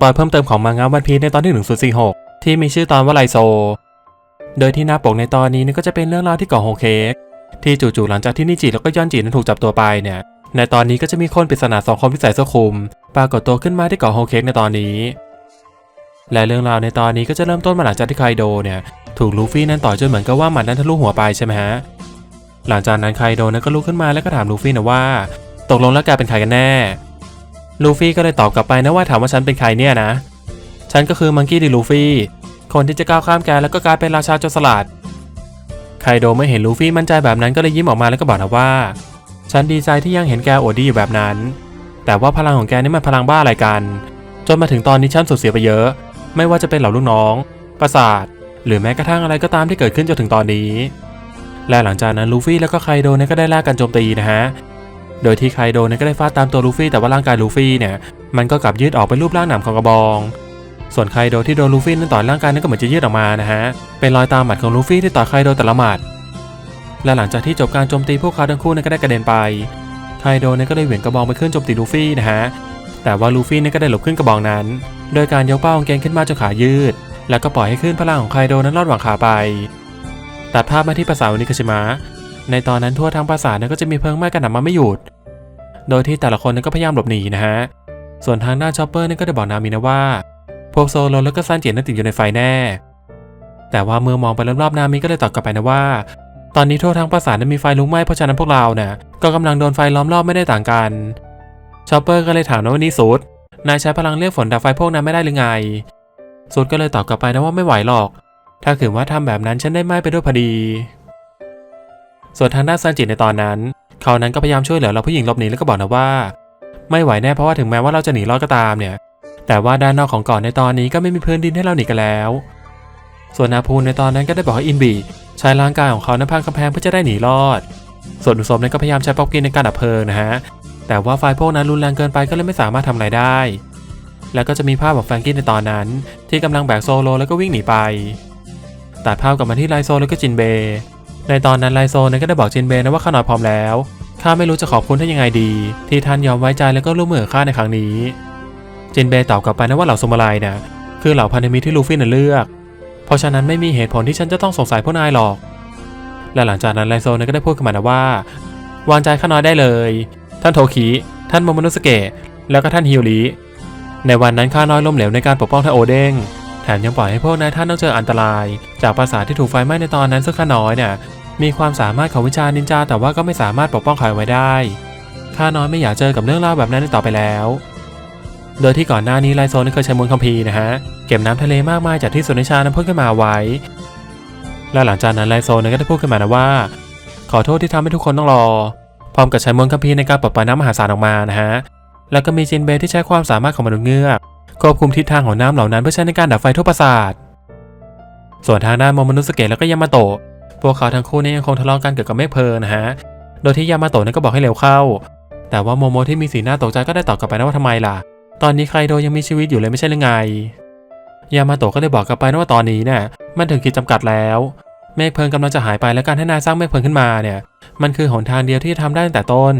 ปอยเพิ่มเติมของมังงะวันพีในตอนที่1046 ที่มีชื่อตอนว่าไลโซ โดยที่หน้าปกในตอนนี้นี่ก็จะเป็นเรื่องราวที่เกาะโฮเค้กที่จู่ๆหลังจากที่นิจิแล้วก็ยอนจินั้นถูกจับตัวไปเนี่ย ในตอนนี้ก็จะมีคนปริศนาสองคนที่ใส่เสื้อคลุม ปรากฏตัวขึ้นมาที่เกาะโฮเค้กในตอนนี้ และเรื่องราวในตอนนี้ก็จะเริ่มต้นมาหลังจากที่ไคโดเนี่ยถูกลูฟี่นั้นต่อยจนเหมือนกับว่าหมัดนั้นทะลุหัวไปใช่ไหมฮะ หลังจากนั้นไคโดนั้นก็ลุกขึ้นมาแล้วก็ถามลูฟี่นะว่า ตกลงแล้วแกเป็นใครกันแน่ ลูฟี่ก็เลยตอบกลับไปนะว่าถามว่าฉันเป็นใครเนี่ยนะ ฉันก็คือมังกี้ดีลูฟี่ คนที่จะก้าวข้ามแกแล้วก็กลายเป็นราชาโจรสลัด ไคโดไม่เห็นลูฟี่มั่นใจแบบนั้นก็เลยยิ้มออกมาแล้วก็บอกนะว่า ฉันดีใจที่ยังเห็นแกอดดีอยู่แบบนั้น แต่ว่าพลังของแกนี่มันพลังบ้าอะไรกัน จนมาถึงตอนนี้ฉันสูญเสียไปเยอะ ไม่ว่าจะเป็นเหล่าลูกน้อง ประสาท หรือแม้กระทั่งอะไรก็ตามที่เกิดขึ้นจนถึงตอนนี้ และหลังจากนั้นลูฟี่แล้วก็ไคโดเนี่ยก็ได้ล่ากันโจมตีนะฮะ โดยที่ไคโดเนี่ยก็ได้ฟาดตามตัวลูฟี่แต่ว่าร่างกายลูฟี่เนี่ยมันก็กลับยืดออกเป็นรูปร่างหนามของกระบอง ส่วนไคโดที่โดนลูฟี่นั้นต่อยร่างกายนั้นก็เหมือนจะยืดออกมานะฮะเป็นรอยตามหมัดของลูฟี่ที่ต่อยไคโดแต่ละหมัดและหลังจากที่จบการโจมตีพวกเขาทั้งคู่เนี่ยก็ได้กระเด็นไปไคโดเนี่ยก็ได้เหวี่ยงกระบองไปขึ้นโจมตีลูฟี่นะฮะแต่ว่าลูฟี่เนี่ยก็ได้หลบขึ้นกระบองนั้น โดยการยกเป้ากางเกงขึ้นมาจนขายืด แล้วก็ปล่อยให้ขึ้นพลังของไคโดนั้นลอดหวังขาไปตัดภาพมาที่ปราสาทนิคาชิมะในตอนนั้นทั่วทั้งปราสาทนั้นก็จะมีเพลิงไหม้กระหน่ำมาไม่หยุด โดยที่แต่ละคนนั้นก็พยายามหลบหนีนะฮะ ส่วนทางด้านชอปเปอร์นี่ก็ได้บอกนามินะว่า พวกโซโลแล้วก็ซันเจียนนั้นติดอยู่ในไฟแน่ แต่ว่าเมื่อมองไปรอบๆนามิก็เลยตอบกลับไปนะว่า ตอนนี้ทั่วทั้งปราสาทนั้นมีไฟลุกไหม้เพราะฉะนั้นพวกเราเนี่ยก็กำลังโดนไฟล้อมรอบไม่ได้ต่างกันชอปเปอร์ก็เลยถามนะว่านี่สุดนายใช้พลังเรียกฝนดับไฟพวกนั้นไม่ได้หรือไงสุดก็เลยตอบกลับไปนะว่าไม่ไหวหรอก ถ้าขืนว่าทำแบบนั้นฉันได้ไหม้ไปด้วยพอดี ส่วนทางด้านซันจิในตอนนั้น เขานั้นก็พยายามช่วยเหลือเราผู้หญิงหลบหนีแล้วก็บอกนะว่า ไม่ไหวแน่เพราะว่าถึงแม้ว่าเราจะหนีรอดก็ตามเนี่ย แต่ว่าด้านนอกของเกาะในตอนนี้ก็ไม่มีพื้นดินให้เราหนีกันแล้ว ส่วนนาพูนในตอนนั้นก็ได้บอกให้อินบีใช้ร่างกายของเขานั้นพังกำแพงเพื่อจะได้หนีรอด ส่วนอุศมนั้นก็พยายามใช้ป๊อกกินในการดับเพลิงนะฮะ แต่ว่าไฟพวกนั้นรุนแรงเกินไปก็เลยไม่สามารถทำอะไรได้ แล้วก็จะมีภาพของแฟรงกี้ในตอนนั้น ที่กำลังแบกโซโลแล้วก็วิ่งหนีไป ตัดภาพกลับมาที่ไลโซแล้วก็จินเบ ในตอนนั้นไลโซนั้นก็ได้บอกจินเบนะว่าข้าน้อยพร้อมแล้ว ข้าไม่รู้จะขอบคุณท่านยังไงดี ที่ท่านยอมไว้ใจแล้วก็ร่วมมือข้าในครั้งนี้ เจนเบย์ตอบกลับไปนะว่าเหล่าสมุไรเนี่ยคือเหล่าพันธมิตรที่ลูฟี่น่ะเลือก เพราะฉะนั้นไม่มีเหตุผลที่ฉันจะต้องสงสัยพวกนายหรอก และหลังจากนั้นไลโซนก็ได้พูดขึ้นมานะว่า วางใจข้าน้อยได้เลย ท่านโทคิท่านโมโมโนสเกะแล้วก็ท่านฮิวริในวันนั้นข้าน้อยล้มเหลวในการปกป้องท่านโอเด้งแถมยังปล่อยให้พวกนายท่านต้องเจออันตราย จากปราสาทที่ถูกไฟไหม้ในตอนนั้นซึ่งข้าน้อยเนี่ย มีความสามารถของวิชานินจาแต่ว่าก็ไม่สามารถปกป้องใครไว้ได้ข้าน้อยไม่อยากเจอกับเรื่องราวแบบนั้นต่อไปแล้ว โดยที่ก่อนหน้านี้ไลโซนเคยใช้มนต์คัมภีร์นะฮะ เก็บน้ำทะเลมากมายจากที่สุนิชานั้นพ่นขึ้นมาไว้ และหลังจากนั้นไลโซนก็ได้พูดขึ้นมานะว่า ขอโทษที่ทำให้ทุกคนต้องรอ พร้อมกับใช้มนต์คัมภีร์ในการปลดปล่อยน้ำมหาศาลออกมานะฮะ แล้วก็มีจินเบย์ที่ใช้ความสามารถของมนุษย์เงือกควบคุมทิศทางของน้ำเหล่านั้นเพื่อใช้ในการดับไฟทั่วปราสาท ส่วนทางด้านโมโมนุสเกะแล้วก็ยามาโตะ พวกเขาทั้งคู่นี้ยังคงทะเลาะกันเกี่ยวกับเมฆเพลิงนะฮะ โดยที่ยามาโตะนั้นก็บอกให้เร็วเข้า แต่ว่าโมโมที่มีสีหน้าตกใจก็ได้ตอบกลับไปนะว่าทำไมล่ะ ตอนนี้ใครโดยังมีชีวิตอยู่เลยไม่ใช่หรือไง ยามาโตะก็เลยบอกกลับไปนะว่าตอนนี้เนี่ยมันถึงขีดจำกัดแล้ว เมฆเพลิงกำลังจะหายไปและการให้นายสร้างเมฆเพลิงขึ้นมาเนี่ย มันคือหนทางเดียวที่จะทำได้ตั้งแต่ต้น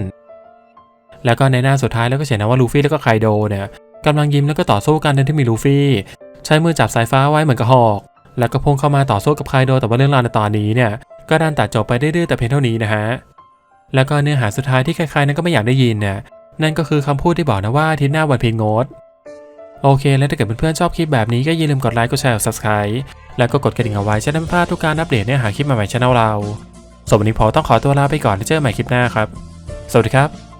แล้วก็ในหน้าสุดท้ายแล้วก็เขียนนะว่าลูฟี่แล้วก็ไคโดเนี่ยกำลังยิ้มแล้วก็ต่อสู้กันโดยที่มีลูฟี่ ใช้มือจับสายฟ้าไว้เหมือนกับหอก แล้วก็พุ่งเข้ามาต่อสู้กับไคโดแต่ว่าเรื่องราวในตอนนี้เนี่ยก็ดันตัดจบไปดื้อแต่เพียงเท่านี้นะฮะแล้วก็เนื้อหาสุดท้ายที่ใครๆนั้นก็ไม่อยากได้ยินเนี่ยนั่นก็คือคำพูดที่บอกนะว่าทิตย์หน้าวันเพ็ญงดโอเค แล้วถ้าเกิดเพื่อนๆชอบคลิปแบบนี้ก็อย่าลืมกดไลค์กดแชร์กด subscribe แล้วก็กดกระดิ่งเอาไว้จะได้ไม่พลาดทุกการอัปเดตเนื้อหาคลิปใหม่ๆช่องเราสำหรับวันนี้พอต้องขอตัวลาไปก่อนแล้วเจอกันใหม่คลิปหน้าครับ สวัสดีครับ